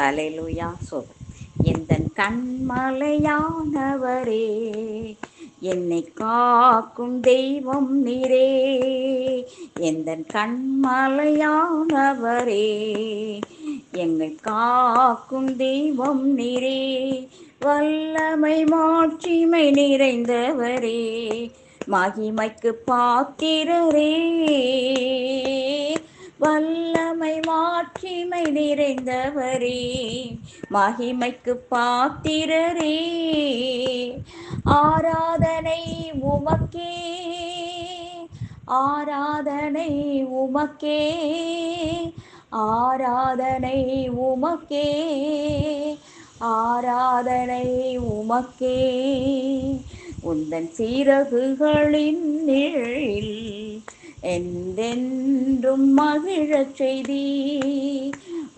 Hallelujah சோதம் எந்த கண்மலையானவரே என்னை காக்கும் தெய்வம் நீரே எந்த கண்மலையானவரே எங்கள் காக்கும் தெய்வம் நீரே வல்லமை மாட்சிமை நிறைந்தவரே மகிமைக்கு பாத்திரரே. வல்லமை மாட்சிமை நிறைந்தவரே மகிமைக்கு பாத்திரரே. ஆராதனை உமக்கே ஆராதனை உமக்கே ஆராதனை உமக்கே ஆராதனை உமக்கே. உந்தன் சீரகுகளின் நிழலில் என்றென்றும் மகிழச் செய்தி.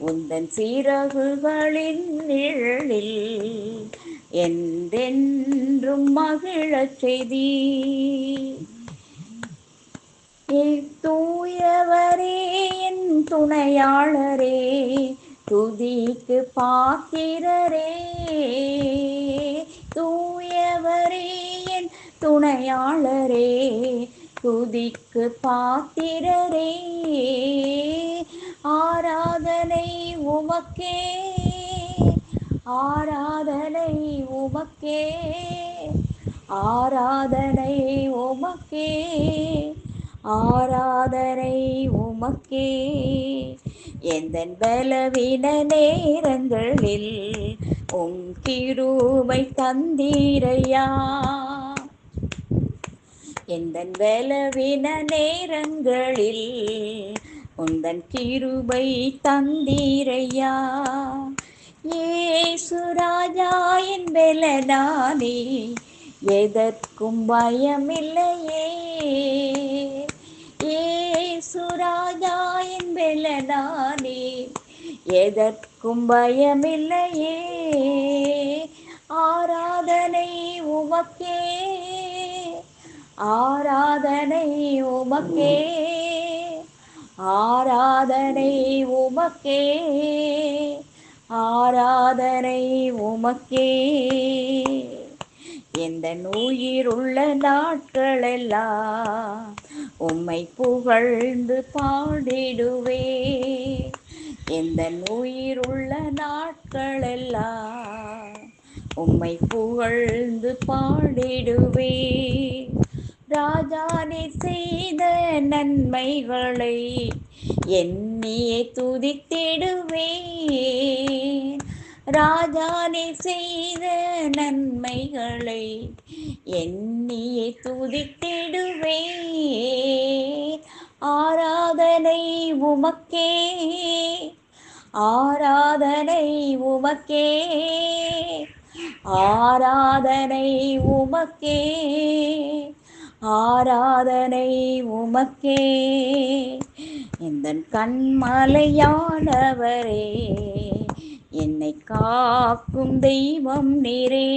உந்தன் சீரகுகளின் நிழலில் என்றென்றும் மகிழச் செய்தி. தூயவரே என் துணையாளரே துதிக்கு பாத்திரரே. தூயவரே என் துணையாளரே துதிக்கு பாத்திரரே. ஆராதனை உமக்கே. ஆராதனை உமக்கே. ஆராதனை உமக்கே. ஆராதனை உமக்கே. எந்த பலவீன நேரங்களில் உன் கிருபை தந்தீரையா. எந்தன் பலவீன நேரங்களில் உந்தன் கிருபை தந்தீரையா? ஏசுராஜா என் பெலனானே எதற்கும் பயமில்லையே. ஏசுராஜா என் பெலனானே எதற்கும் பயமில்லையே. ஆராதனை உமக்கே ஆராதனை உமக்கே ஆராதனை உமக்கே ஆராதனை உமக்கே. எந்த உயிருள்ள நாட்களெல்லாம் உம்மை புகழ்ந்து பாடிடுவே. எந்த உயிருள்ள நாட்களெல்லாம் உம்மை புகழ்ந்து பாடிடுவே. ராஜானே செய்த நன்மைகளை என்னையே துதித்திடுவேன். ராஜானே செய்த நன்மைகளை என்னையே துதித்திடுவேன். ஆராதனை உமக்கே ஆராதனை உமக்கே ஆராதனை உமக்கே. ஆராதனை உமக்கே. இந்த கண்மலையானவரே என்னை காக்கும் தெய்வம் நிறே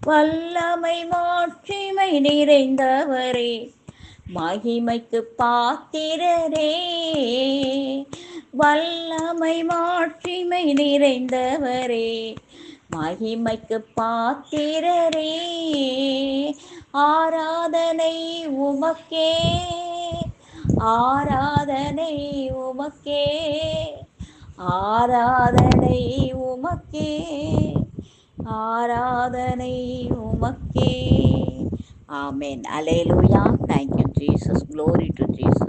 வல்லமை மாட்சிமை நிறைந்தவரே மகிமைக்கு பாத்திரரே. வல்லமை மாட்சிமை நிறைந்தவரே மகிமைக்கு பாத்திரரே ஆராதனை உமக்கே ஆராதனை உமக்கே ஆராதனை உமக்கே ஆராதனை உமக்கே. ஆமேன். Alleluia thank you Jesus glory to Jesus